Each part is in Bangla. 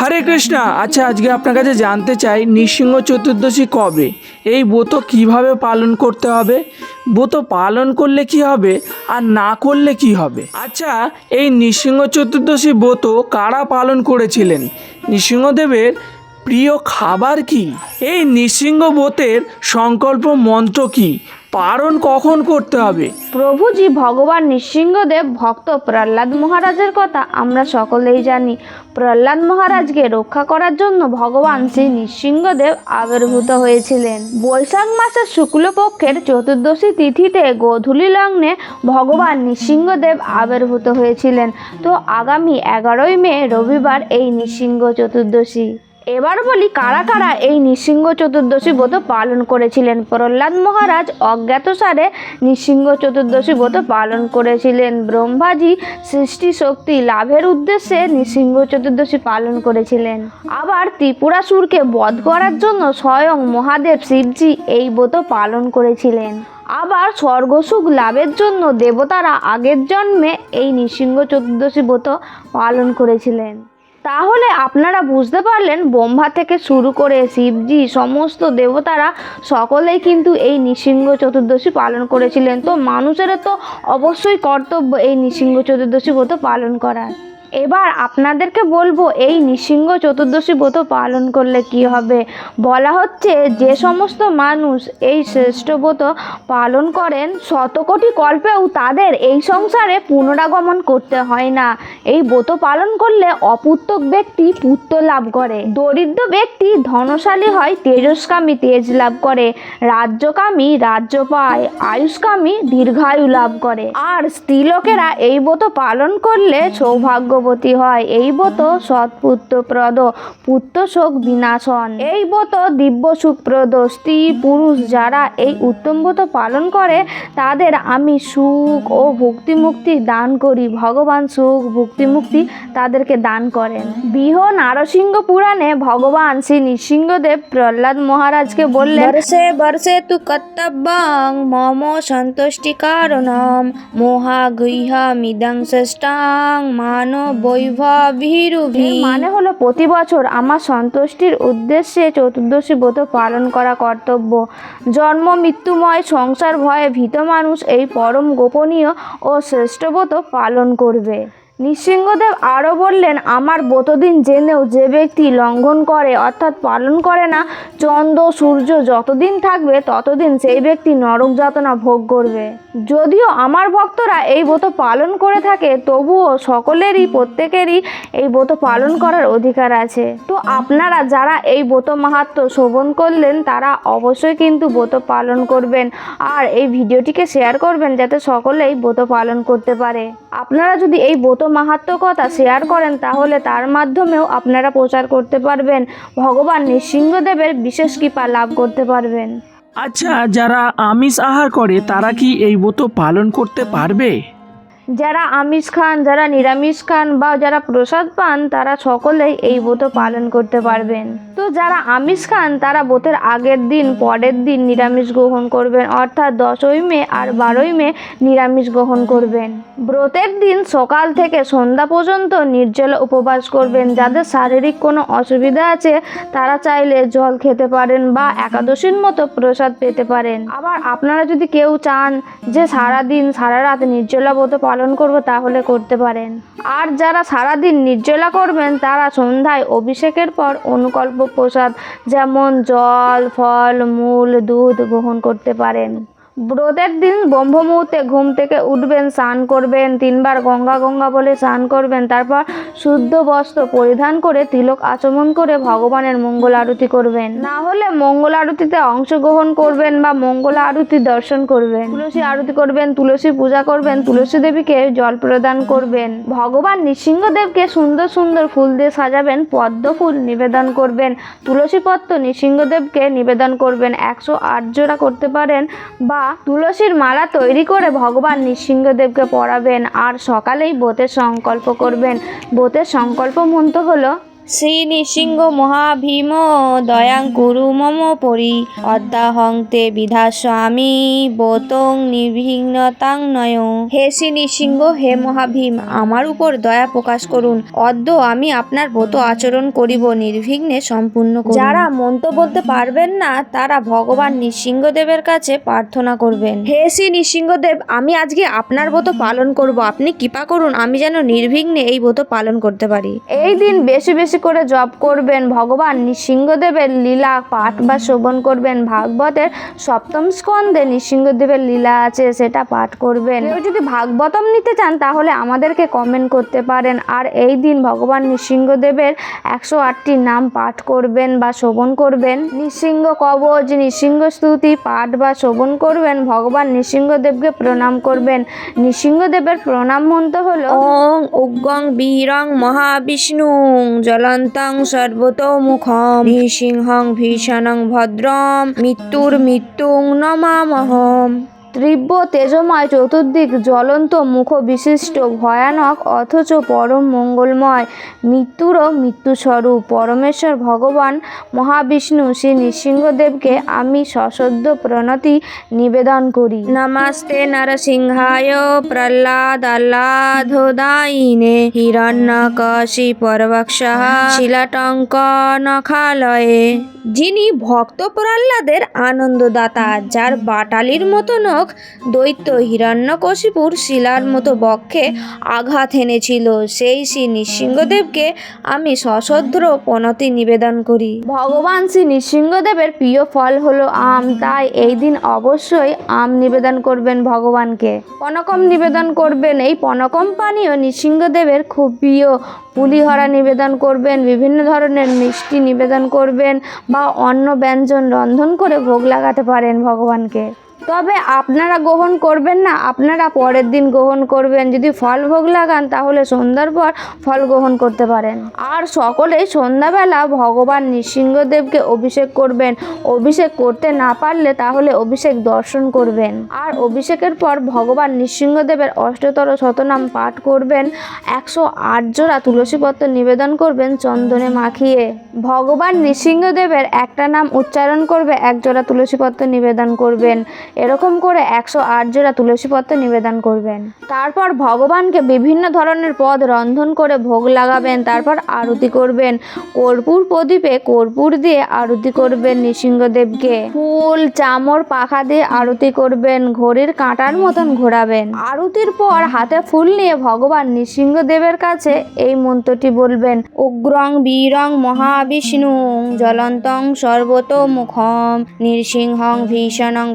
হরে কৃষ্ণা আচ্ছা আজকে আপনার কাছে জানতে চাই, নৃসিংহ চতুর্দশী কবে? এই ব্রত কীভাবে পালন করতে হবে? ব্রত পালন করলে কি হবে আর না করলে কি হবে? আচ্ছা এই নৃসিংহ চতুর্দশী ব্রত কারা পালন করেছিলেন? নৃসিংহদেবের প্রিয় খাবার কি? এই নৃসিংহ ব্রতের সংকল্প মন্ত্র কি? পালন কখন করতে হবে? প্রভুজি ভগবান নৃসিংহদেব, ভক্ত প্রহ্লাদ মহারাজের কথা আমরা সকলেই জানি। প্রহ্লাদ মহারাজকে রক্ষা করার জন্য ভগবান শ্রী নৃসিংহদেব আবির্ভূত হয়েছিলেন। বৈশাখ মাসের শুক্লপক্ষের চতুর্দশী তিথিতে গোধূলি লগ্নে ভগবান নৃসিংহদেব আবির্ভূত হয়েছিলেন। তো আগামী এগারোই মে, রবিবার এই নৃসিংহ চতুর্দশী। এবার বলি কারা কারা এই নৃসিংহ চতুর্দশী ব্রত পালন করেছিলেন? প্রহ্লাদ মহারাজ অজ্ঞাতসারে নৃসিংহ চতুর্দশী ব্রত পালন করেছিলেন। ব্রহ্মাজি সৃষ্টি শক্তি লাভের উদ্দেশ্যে নৃসিংহ চতুর্দশী পালন করেছিলেন। আবার ত্রিপুরাসুরকে বধ করার জন্য স্বয়ং মহাদেব শিবজি এই ব্রত পালন করেছিলেন। আবার স্বর্গসুখ লাভের জন্য দেবতারা আগের জন্মে এই নৃসিংহ চতুর্দশী ব্রত পালন করেছিলেন। তাহলে আপনারা বুঝতে পারলেন ব্রহ্মা থেকে শুরু করে শিবজি, সমস্ত দেবতারা সকলেই কিন্তু এই নৃসিংহ চতুর্দশী পালন করেছিলেন। তো মানুষেরা তো অবশ্যই কর্তব্য এই নৃসিংহ চতুর্দশী ব্রত পালন করার। এবার আপনাদেরকে বলব, এই নৃসিংহ চতুর্দশী ব্রত পালন করলে কি হবে? বলা হচ্ছে, যে সমস্ত মানুষ এই শ্রেষ্ঠ ব্রত পালন করেন, শতকোটি কল্পেও তাদের এই সংসারে পুনরাগমন করতে হয় না। এই ব্রত পালন করলে অপুত্রক ব্যক্তি পুত্র লাভ করে। দরিদ্র ব্যক্তি ধনশালী হয়, তেজস্কামী তেজ লাভ করে। রাজ্যকামী রাজ্য পায়, আয়ুষ্কামী দীর্ঘায়ু লাভ করে। আর স্ত্রীলোকেরা এই ব্রত পালন করলে সৌভাগ্যবতী হয়। এই ব্রত সৎপুত্রপ্রদ পুত্র শোক বিনাশন। এই ব্রত দিব্য সুখপ্রদ স্ত্রী পুরুষ যারা এই উত্তম ব্রত পালন করে, তাদের আমি সুখ ও ভক্তি মুক্তি দান করি। ভগবান সুখ ভক্তি মুক্তি তাদেরকে দান করেন। বৃহ নারসিংহ পুরাণে ভগবান শ্রী নৃসিংহদেব প্রহ্লাদ মহারাজকে বললেন, বর্ষে বর্ষে তু কর্তব্যং, মম সন্তুষ্টি কারণম মোহা গৃহা মিদং ষষ্ঠাং মান বৈভবীরুভি মানে হলো প্রতি বছর আমার সন্তুষ্টির উদ্দেশ্যে চতুর্দশী ব্রত পালন করা কর্তব্য। জন্ম, মৃত্যুময়, সংসার ভয়ে ভীত মানুষ এই পরম গোপনীয় ও শ্রেষ্ঠ ব্রত পালন করবে। নৃসিংহদেব আরও বললেন, আমার ব্রতদিন জেনেও যে ব্যক্তি লঙ্ঘন করে অর্থাৎ পালন করে না, চন্দ্র, সূর্য যতদিন থাকবে, ততদিন সেই ব্যক্তি নরক যাতনা ভোগ করবে। যদিও আমার ভক্তরা এই ব্রত পালন করে থাকে, তবুও সকলেরই, প্রত্যেকেরই এই ব্রত পালন করার অধিকার আছে। তো আপনারা যারা এই ব্রত মাহাত্ম শোভন করলেন, তারা অবশ্যই কিন্তু ব্রত পালন করবেন। আর এই ভিডিওটিকে শেয়ার করবেন, যাতে সকলেই ব্রত পালন করতে পারে। আপনারা যদি এই ব্রত মাহাত্ম কথা শেয়ার করেন তাহলে তার মাধ্যমেও আপনারা প্রচার করতে পারবেন। ভগবান নৃসিংহদেবের বিশেষ কৃপা লাভ করতে পারবেন। আচ্ছা যারা আমিষ আহার করে তারা কি এই ব্রত পালন করতে পারবে? যারা আমিষ খান যারা নিরামিষ খান বা যারা প্রসাদ পান তারা সকলেই এই ব্রত পালন করতে পারবেন। তো যারা আমিষ খান, তারা ব্রতের আগের দিন, পরের দিন নিরামিষ গ্রহণ করবেন। অর্থাৎ দশই মে আর বারোই মে নিরামিষ গ্রহণ করবেন। ব্রতের দিন সকাল থেকে সন্ধ্যা পর্যন্ত নির্জল উপবাস করবেন। যাদের শারীরিক কোনো অসুবিধা আছে, তারা চাইলে জল খেতে পারেন বা একাদশীর মতো প্রসাদ পেতে পারেন। আবার আপনারা যদি কেউ চান যে সারা দিন সারা রাত নির্জলা ব্রত পালন করব, তাহলে করতে পারেন। আর যারা সারা দিন নির্জলা করবেন, তারা সন্ধ্যায় অভিষেকের পর অনুকল্প প্রসাদ যেমন জল ফল মূল দুধ গ্রহণ করতে পারেন। ব্রতের দিন ব্রহ্ম মুহূর্তে ঘুম থেকে উঠবেন, স্নান করবেন, তিনবার গঙ্গা গঙ্গা বলে স্নান করবেন, তারপর শুদ্ধ বস্ত্র পরিধান করে তিলক আচমন করে ভগবানের মঙ্গল আরতি করবেন। না হলে মঙ্গল আরতিতে অংশগ্রহণ করবেন বা মঙ্গল আরতি দর্শন করবেন। তুলসী আরতি করবেন, তুলসী পূজা করবেন, তুলসী দেবীকে জল প্রদান করবেন। ভগবান নৃসিংহদেবকে সুন্দর সুন্দর ফুল দিয়ে সাজাবেন, পদ্ম ফুল নিবেদন করবেন, তুলসী পত্র নৃসিংহদেবকে নিবেদন করবেন। একশো আট জোড়া করতে পারেন বা তুলসীর মালা তৈরি করে ভগবান নৃসিংহদেবকে পড়াবেন আর সকালেই বোতের সংকল্প করবেন। বোতের সংকল্প মন্ত্র হলো শ্রী নৃসিংহ মহাভীম দয়াং কুরু মম পরি। অদ্যাহং তে বিধাস্বামী, বোতং নির্বিঘ্নতাং নয়। হে শ্রী নৃসিংহ হে মহাভীম, আমার উপর দয়া প্রকাশ করুন। অদ্য আমি আপনার ব্রত আচরণ করিব, নির্বিঘ্নে সম্পূর্ণ যারা মন্ত্র বলতে পারবেন না, তারা ভগবান নৃসিংহদেবের কাছে প্রার্থনা করবেন। হে শ্রী নৃসিংহদেব আমি আজকে আপনার ব্রত পালন করব। আপনি কৃপা করুন, আমি যেন নির্বিঘ্নে এই ব্রত পালন করতে পারি। এই দিন বেশি বেশি করে জপ করবেন, ভগবান নৃসিংহদেবের লীলা, পাঠ বা শ্রবণ করবেন, ভাগবতের সপ্তম স্কন্ধে নৃসিংহদেবের লীলা আছে, সেটা পাঠ করবেন। কেউ যদি ভাগবতম নিতে চান, তাহলে আমাদেরকে কমেন্ট করতে পারেন। আর এই দিন ভগবান নৃসিংহদেবের একশো আটটি নাম পাঠ করবেন বা শ্রবণ করবেন। নৃসিংহ কবচ, নৃসিংহ স্তুতি, পাঠ বা শ্রবণ করবেন, ভগবান নৃসিংহদেবকে প্রণাম করবেন। নৃসিংহদেবের প্রণাম মন্ত্র হলো, ওং উগ্গং বীরং মহাবিষ্ণু জ্বলন্তং সর্বতোমুখম। নৃসিংহং ভীষণং ভদ্রম। মৃত্যুর মৃত্যুং নমামহম। তীব্র তেজময় চতুর্দিক জ্বলন্ত মুখ বিশিষ্ট ভয়ানক, অথচ পরম মঙ্গলময়। মৃত্যুরও মৃত্যুস্বরূপ। পরমেশ্বর ভগবান মহাবিষ্ণু শ্রী নৃসিংহদেবকে আমি সশ্রদ্ধ প্রণতি নিবেদন করি। নমস্তে নরসিংহায় প্রহ্লাদ আহ্লাদোদায়িনে হিরণ্যকশি পরবক্ষঃ শিলাটঙ্ক নখালয়ে যিনি ভক্ত প্রহ্লাদের আনন্দদাতা, যার বাটালির মতো নখ দৈত্য হিরণ্যকশিপুর শিলার মতো বক্ষে আঘাত এনেছিল, সেই শ্রী নৃসিংহদেবকে আমি সশদ্র প্রণতি নিবেদন করি। ভগবান শ্রী নৃসিংহদেবের প্রিয় ফল হলো আম, তাই এই দিন অবশ্যই আম নিবেদন করবেন ভগবানকে। পনকম নিবেদন করবেন, এই পনকম পানীয় নৃসিংহদেবের খুব প্রিয় পুলিহরা নিবেদন করবেন, বিভিন্ন ধরনের মিষ্টি নিবেদন করবেন বা অন্য ব্যঞ্জন রন্ধন করে ভোগ লাগাতে পারেন ভগবানকে। তবে আপনারা গ্রহণ করবেন না, আপনারা পরের দিন গ্রহণ করবেন। যদি ফল ভোগ লাগান, তাহলে সন্ধ্যার পর ফল গ্রহণ করতে পারেন। আর সকলেই সন্ধ্যাবেলা ভগবান নৃসিংহদেবকে অভিষেক করবেন। অভিষেক করতে না পারলে তাহলে অভিষেক দর্শন করবেন। আর অভিষেকের পর ভগবান নৃসিংহদেবের অষ্টতর শতনাম পাঠ করবেন। একশো আট জোড়া তুলসীপত্র নিবেদন করবেন চন্দনে মাখিয়ে। ভগবান নৃসিংহদেবের একটা নাম উচ্চারণ করবে, এক জোড়া তুলসীপত্র নিবেদন করবেন। এরকম করে একশো আট জোড়া তুলসীপত্র নিবেদন করবেন। তারপর ভগবানকে বিভিন্ন ধরনের পদ রন্ধন করে ভোগ লাগাবেন, তারপর আরতি করবেন। কর্পূর প্রদীপে কর্পূর দিয়ে আরতি করবেন নৃসিংহদেবকে। ফুল চামর পাখা দিয়ে আরতি করবেন, ঘড়ির কাঁটার মতন ঘোরাবেন। আরতির পর হাতে ফুল নিয়ে ভগবান নৃসিংহদেবের কাছে এই মন্ত্রটি বলবেন, উগ্রং বীরং মহাবিষ্ণু জ্বলন্তং সর্বতোমুখম, নৃসিংহং ভীষণং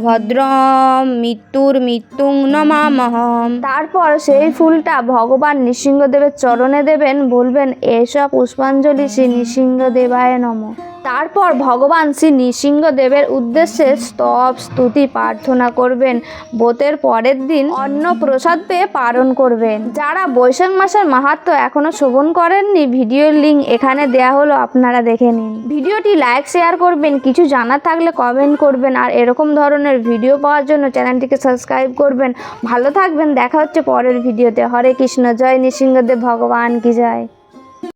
মৃত্যুর মৃত্যুং নমামহম তারপর সেই ফুলটা ভগবান নৃসিংহদেবের চরণে দেবেন বলবেন এসব পুষ্পাঞ্জলি শ্রী নৃসিংহদেবায় নম তারপর ভগবান শ্রী নৃসিংহদেবের উদ্দেশ্যে স্তব, স্তুতি প্রার্থনা করবেন। বোতের পরের দিন অন্ন প্রসাদ পেয়ে পালন করবেন। যারা বৈশাখ মাসের মাহাত্ম এখনও শোভন করেননি, ভিডিওর লিঙ্ক এখানে দেয়া হলো, আপনারা দেখে নিন। ভিডিওটি লাইক শেয়ার করবেন, কিছু জানার থাকলে কমেন্ট করবেন, আর এরকম ধরনের ভিডিও পাওয়ার জন্য চ্যানেলটিকে সাবস্ক্রাইব করবেন। ভালো থাকবেন, দেখা হচ্ছে পরের ভিডিওতে হরে কৃষ্ণ, জয় নৃসিংহদেব, ভগবান কি জয়।